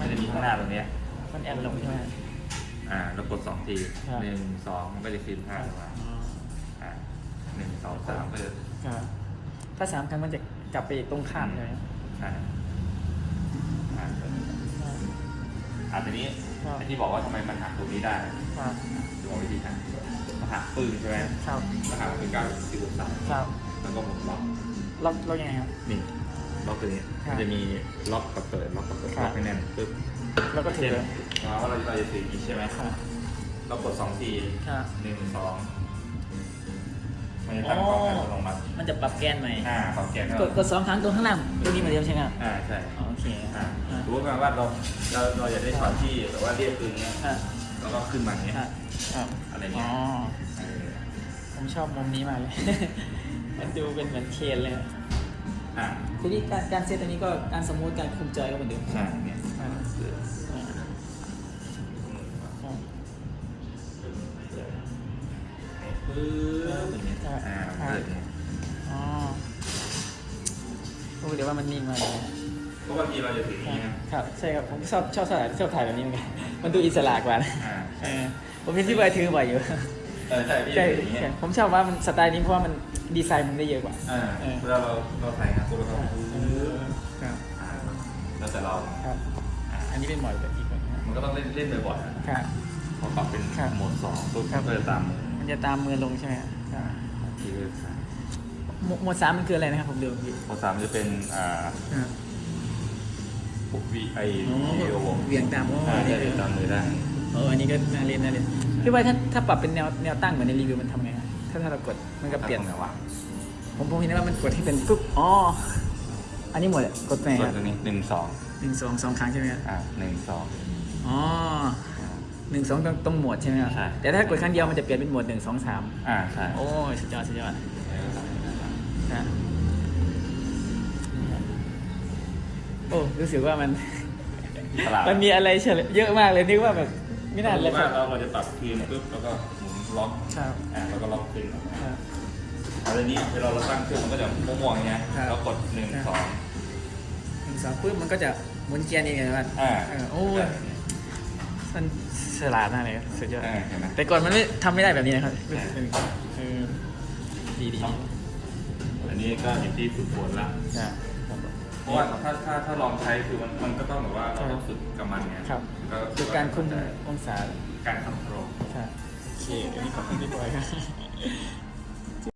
มันจะมีข้างหน้าตรงเนี้ยมันแอนลงใช่ไหม อ่าเรากดสองทีครับ หนึ่งสองมันก็จะขึ้นห้าลงมาอ๋ออ่าหนึ่งสองสามก็จะครับถ้าสามครั้งมันจะกลับไปตรงข้ามใช่ไหมอ่าอ่า อ่าทีนี้ครับ ไอ้ที่บอกว่าทำไมมันหักตรงนี้ได้ครับดูวิธีหักมันหักปึ้งใช่ไหมครับแล้วหักเป็นเก้าสิบองศาครับแล้วก็หมุนล็อกล็อกล็อกยังไงครับนี่ล็อก ตัวนี้ครับมันจะมีล็อกกับเปิดล็อกกับเปิดครับล็อกให้แน่นปึ๊บแล้วก็ถืเช่นอว่าเราเราจะถืออย่างนี้ใช่ไหมครับเรากดสองทีครับหนึ่งสองมันจะตั้งกล้องให้เราลงมามันจะปรับแกนใหม่ อ่าของแกนให้กเราดกดสองครั้งตรงข้างล่างตรงนี้เหมือนเดิมใช่ไหมครับอ่าใช่อ๋อโอเคอ่าอ่ารู้กันว่าเราเราเราอยากได้ช็อตที่แบบว่าเรียบคืนเนี้ยอ่าแล้วก็ขึ้นมาอย่างเงี้ยอ่าครับอะไรอ๋เงี้อยเออผมชอบมุมนี้มากเลย มันดูเป็นเหมือนเคนเลยอ่าทีนี้การการเซตอันนี้ก็การสมมติการคุมจอยก็เหมือนเดิมใช่เนี่ยอ่าคืออ่าอ่าปึ๊บอย่างเงี้ยอ่ามันก็อย่างเงี้ยอ๋อโอ้เดี๋ยวว่ามันนิ่งมากเลย เพราะบางทีเราจะถืออย่างนี้นะครับใช่ครับผมชอบชอบถ่ายชอบถ่ายแบบนี้เหมือนกันมันดูอิสระกว่านะอ่า เออผมเห็นพี่บอยถือบ่อยอยู่ เออใช่พี่ใช่จะถืออย่างเงี้ยใช่ผมชอบว่ามันสไตล์นี้เพราะว่ามันดีไซน์มันได้เยอะกว่าอ่าเออเวลาเราเราใส่ครับตัวเราก็ครับอ่าแล้วแต่เราครับอันนี้เป็นหมอดแบบอีกแบบนะครับมันก็ต้องเล่นเล่นบ่อยๆนะครับพอปรับเป็นครับโหมดสองปุ๊บครับก็จะตามมันจะตามมือลงใช่ไหมครับที่คือหมวดหมวดสามมันคืออะไรนะครับผมดูพี่โหมดสามจะเป็นอ่าพวกวีไออ๋อวีดีโอเหวี่ยงตามอ่าอันนี้ใช่ตามมือได้ เอออันนี้ก็น่าเล่นน่าเล่นพี่ว่าถ้าถ้าปรับเป็นแนวแนวตั้งเหมือนในรีวิวมันทำไงครับถ้าถ้าเรากดมันก็เปลี่ยนตรงไหนวะผมผมเห็นว่ามันกดให้เป็นปุ๊บอ๋อ อันนี้หมดเลยกดไปคส่วนรับตัวนี้หนึ่งสองหนึ่งสองสองครั้งใช่ไหมครับอ่าหนึ่งสอง อ๋อหนึ่งสองต้องต้องหมวดใช่ไหมครับใช่ แต่ถ้ากดครั้งเดียวมันจะเปลี่ยนเป็นหมวดหนึ่งสองสามอ่าใช่โอ้ยสุดยอดสุดยอดนะโอ้รู้สึกว่ามัน ตลาดมันมีอะไรเฉลยเยอะมากเลยนึกว่าแบบ ไม่น่าเลเลยยว่าเราเราจะปรับคืนปุ๊บแล้วก็หมุนล็อกครับ อ่าแล้วก็ล็อกคืนครับเอาทีนี้เวลาเราตั้งเครื่องมันก็จะม่วงๆอย่างเงี้ยครับแล้วกดหนึ่งครับสองหนึ่งสองปุ๊บมันก็จะหมุนเกียร์เองเลยว่าอ่าเออโอ้ยมันฉลาดมากเลยครับสุดยอดเออเห็นไหม แต่ก่อนมันไม่ทำไม่ได้แบบนี้นะครับใช่ เออดีดีเนาะอันนี้ก็อยู่ที่ฝึกฝนละ อ่าเพ ราะว่าถ้าถ้าถ้าลองใช้คือมันมันก็ต้องแบบว่าเราต้องฝึกกับมันไงครับก็คือการคุมองศาการคอนโทรลครับโอเคอันนี้ขอบคุณพี่บอยครับ